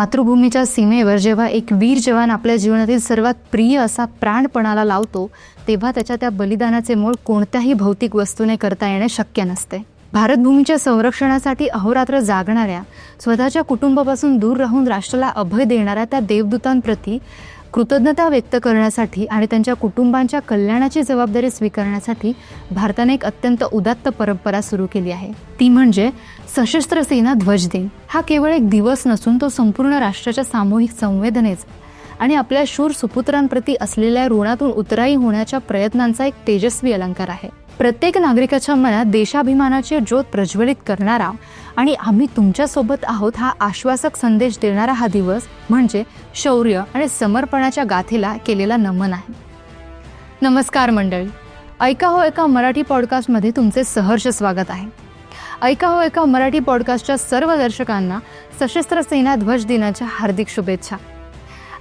मातृभूमीच्या सीमेवर जेव्हा एक वीर जवान आपल्या जीवनातील सर्वात प्रिय असा प्राणपणाला लावतो तेव्हा त्याच्या त्या बलिदानाचे मूळ कोणत्याही भौतिक वस्तूने करता येणे शक्य नसते. भारतभूमीच्या संरक्षणासाठी अहोरात्र जागणाऱ्या स्वतःच्या कुटुंबापासून दूर राहून राष्ट्राला अभय देणाऱ्या त्या देवदूतांप्रती कृतज्ञता व्यक्त करण्यासाठी आणि त्यांच्या कुटुंबांच्या कल्याणाची जबाबदारी स्वीकारण्यासाठी भारताने एक अत्यंत उदात्त परंपरा सुरू केली आहे. ती म्हणजे सशस्त्र सेना ध्वज दिन. हा केवळ एक दिवस नसून तो संपूर्ण राष्ट्राच्या सामूहिक संवेदनेचा आणि आपल्या शूर सुपुत्रांप्रती असलेल्या ऋणातून उतराई होण्याच्या प्रयत्नांचा एक तेजस्वी अलंकार आहे. प्रत्येक नागरिकाच्या मनात देशाभिमानाची ज्योत प्रज्वलित करणारा आणि आम्ही तुमच्यासोबत आहोत हा आश्वासक संदेश देणारा हा दिवस म्हणजे शौर्य आणि समर्पणाच्या गाथेला केलेला नमन आहे. नमस्कार मंडळी. ऐका हो एका मराठी पॉडकास्टमध्ये तुमचे सहर्ष स्वागत आहे. ऐका हो एका मराठी पॉडकास्टच्या सर्व दर्शकांना सशस्त्र सेना ध्वज दिनाच्या हार्दिक शुभेच्छा.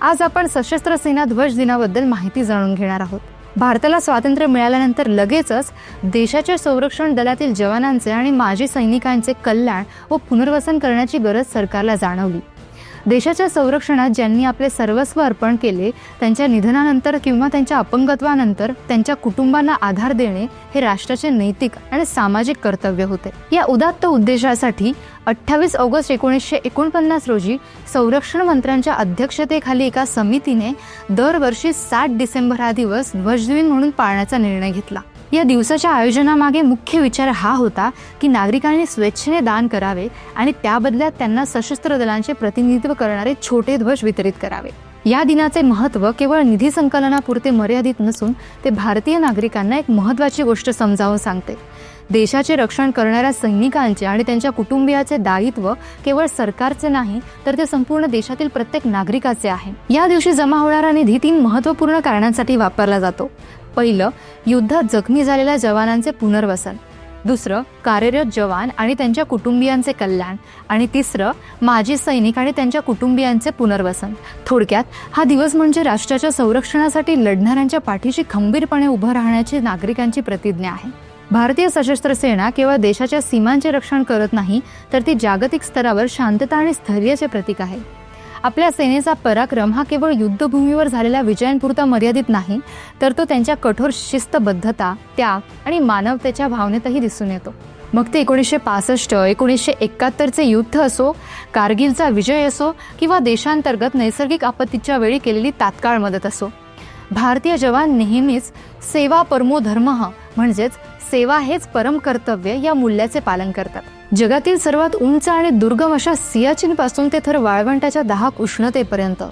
आज आपण सशस्त्र सेना ध्वज दिनाबद्दल माहिती जाणून घेणार आहोत. भारताला स्वातंत्र्य मिळाल्यानंतर लगेचच देशाच्या संरक्षण दलातील जवानांचे आणि माजी सैनिकांचे कल्याण व पुनर्वसन करण्याची गरज सरकारला जाणवली. देशाच्या संरक्षणात ज्यांनी आपले सर्वस्व अर्पण केले त्यांच्या निधनानंतर किंवा त्यांच्या अपंगत्वानंतर त्यांच्या कुटुंबांना आधार देणे हे राष्ट्राचे नैतिक आणि सामाजिक कर्तव्य होते. या उदात्त उद्देशासाठी अठ्ठावीस ऑगस्ट एकोणीसशे एकोणपन्नास रोजी संरक्षण मंत्र्यांच्या अध्यक्षतेखाली एका समितीने दरवर्षी सात डिसेंबर हा दिवस ध्वजदिन म्हणून पाळण्याचा निर्णय घेतला. या दिवसाच्या आयोजनामागे मुख्य विचार हा होता की नागरिकांनी स्वेच्छेने दान करावे आणि त्याबदल्यात त्यांना सशस्त्र दलांचे प्रतिनिधित्व करणारे छोटे ध्वज वितरित करावे. या दिनाचे महत्त्व केवळ निधी संकलनापुरते मर्यादित नसून ते भारतीय नागरिकांना एक महत्त्वाची गोष्ट समजावून सांगते. देशाचे रक्षण करणाऱ्या सैनिकांचे आणि त्यांच्या कुटुंबियाचे दायित्व केवळ सरकारचे नाही तर ते संपूर्ण देशातील प्रत्येक नागरिकाचे आहे. या दिवशी जमा होणारा निधी तीन महत्त्वपूर्ण कारणांसाठी वापरला जातो. पहिलं युद्धात जखमी झालेल्या जवानांचे पुनर्वसन. दुसरं कार्यरत जवान आणि त्यांच्या कुटुंबियांचे कल्याण. आणि तिसरं माजी सैनिक आणि त्यांच्या कुटुंबियांचे पुनर्वसन. थोडक्यात हा दिवस म्हणजे राष्ट्राच्या संरक्षणासाठी लढणाऱ्यांच्या पाठीशी खंबीरपणे उभं राहण्याची नागरिकांची प्रतिज्ञा आहे. भारतीय सशस्त्र सेना केवळ देशाच्या सीमांचे रक्षण करत नाही तर ती जागतिक स्तरावर शांतता आणि स्थैर्याचे प्रतीक आहे. आपल्या सेनेचा पराक्रम हा केवळ युद्धभूमीवर झालेल्या विजयांपुरता मर्यादित नाही तर तो त्यांच्या कठोर शिस्तबद्धता त्याग आणि मानवतेच्या भावनेतही दिसून येतो. मग ते एकोणीसशे पासष्ट एकोणीसशे एकाहत्तरचे युद्ध असो कारगिलचा विजय असो किंवा देशांतर्गत नैसर्गिक आपत्तीच्या वेळी केलेली तात्काळ मदत असो. भारतीय जवान नेहमीच सेवा परमो धर्म म्हणजेच सेवा हेच परम कर्तव्य या मूल्याचे पालन करतात. जगातील सर्वात उंच आणि दुर्गम अशा सियाचीन पासून ते थर वाळवंटाच्या दहाक उष्णतेपर्यंत.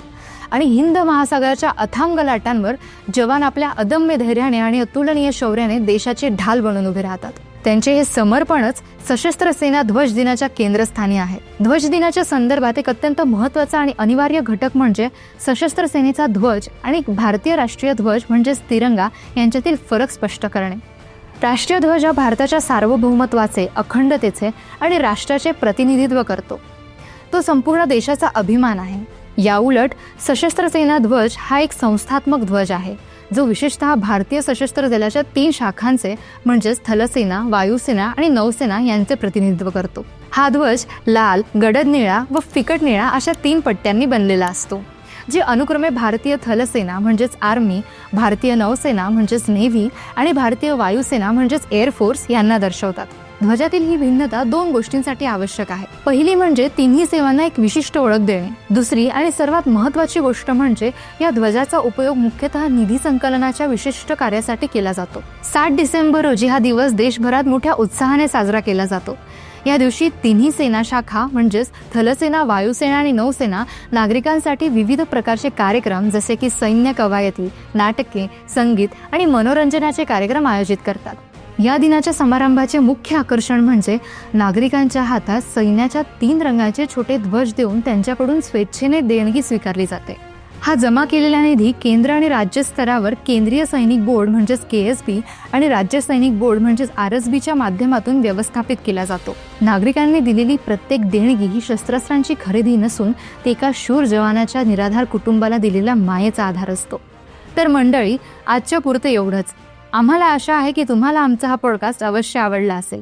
आणि हिंद महासागराच्या अथांग लाटांवर जवान आपल्या अदम्य धैर्याने आणि अतुलनीय शौर्याने देशाचे ढाल बनून उभे राहतात. त्यांचे हे समर्पणच सशस्त्र सेना ध्वज दिनाच्या केंद्रस्थानी आहे. ध्वज दिनाच्या संदर्भात एक अत्यंत महत्त्वाचा आणि अनिवार्य घटक म्हणजे सशस्त्र सेनेचा ध्वज आणि भारतीय राष्ट्रीय ध्वज म्हणजेच तिरंगा यांच्यातील फरक स्पष्ट करणे. राष्ट्रीय ध्वज हा भारताच्या सार्वभौमत्वाचे अखंडतेचे आणि राष्ट्राचे प्रतिनिधित्व करतो. तो संपूर्ण देशाचा अभिमान आहे. याउलट सशस्त्र सेना ध्वज हा एक संस्थात्मक ध्वज आहे जो विशेषतः भारतीय सशस्त्र दलाच्या तीन शाखांचे म्हणजेच थलसेना वायुसेना आणि नौसेना यांचे प्रतिनिधित्व करतो. हा ध्वज लाल गडद निळा व फिकट निळा अशा तीन पट्ट्यांनी बनलेला असतो. जे अनुक्रमे भारतीय थलसेना म्हणजेच आर्मी भारतीय नौसेना म्हणजेच नेव्ही आणि भारतीय वायुसेना म्हणजेच एअरफोर्स यांना दर्शवतात. ध्वजातील ही भिन्नता दोन गोष्टींसाठी आवश्यक आहे. पहिली म्हणजे तिन्ही सेवांना एक विशिष्ट ओळख देणे. दुसरी आणि सर्वात महत्त्वाची गोष्ट म्हणजे या ध्वजाचा उपयोग मुख्यतः निधी संकलनाच्या विशिष्ट कार्यासाठी केला जातो. सात डिसेंबर रोजी हा दिवस देशभरात मोठ्या उत्साहाने साजरा केला जातो. या दिवशी तिन्ही सेना शाखा म्हणजेच थलसेना वायुसेना आणि नौसेना नागरिकांसाठी विविध प्रकारचे कार्यक्रम जसे की सैन्य कवायती नाटके संगीत आणि मनोरंजनाचे कार्यक्रम आयोजित करतात. या दिनाच्या समारंभाचे मुख्य आकर्षण म्हणजे नागरिकांच्या हातात सैन्याच्या तीन रंगाचे छोटे ध्वज देऊन त्यांच्याकडून स्वेच्छेने देणगी स्वीकारली जाते. हा जमा केलेला निधी केंद्र आणि राज्य स्तरावर केंद्रीय सैनिक बोर्ड म्हणजेच के एस बी आणि राज्य सैनिक बोर्ड म्हणजेच आर एस बीच्या माध्यमातून व्यवस्थापित केला जातो. नागरिकांनी दिलेली प्रत्येक देणगी ही शस्त्रास्त्रांची खरेदी नसून ते एका शूर जवानाच्या निराधार कुटुंबाला दिलेला मायेचा आधार असतो. तर मंडळी आजच्या पुरते एवढंच. आम्हाला आशा आहे की तुम्हाला आमचा हा पॉडकास्ट अवश्य आवडला असेल.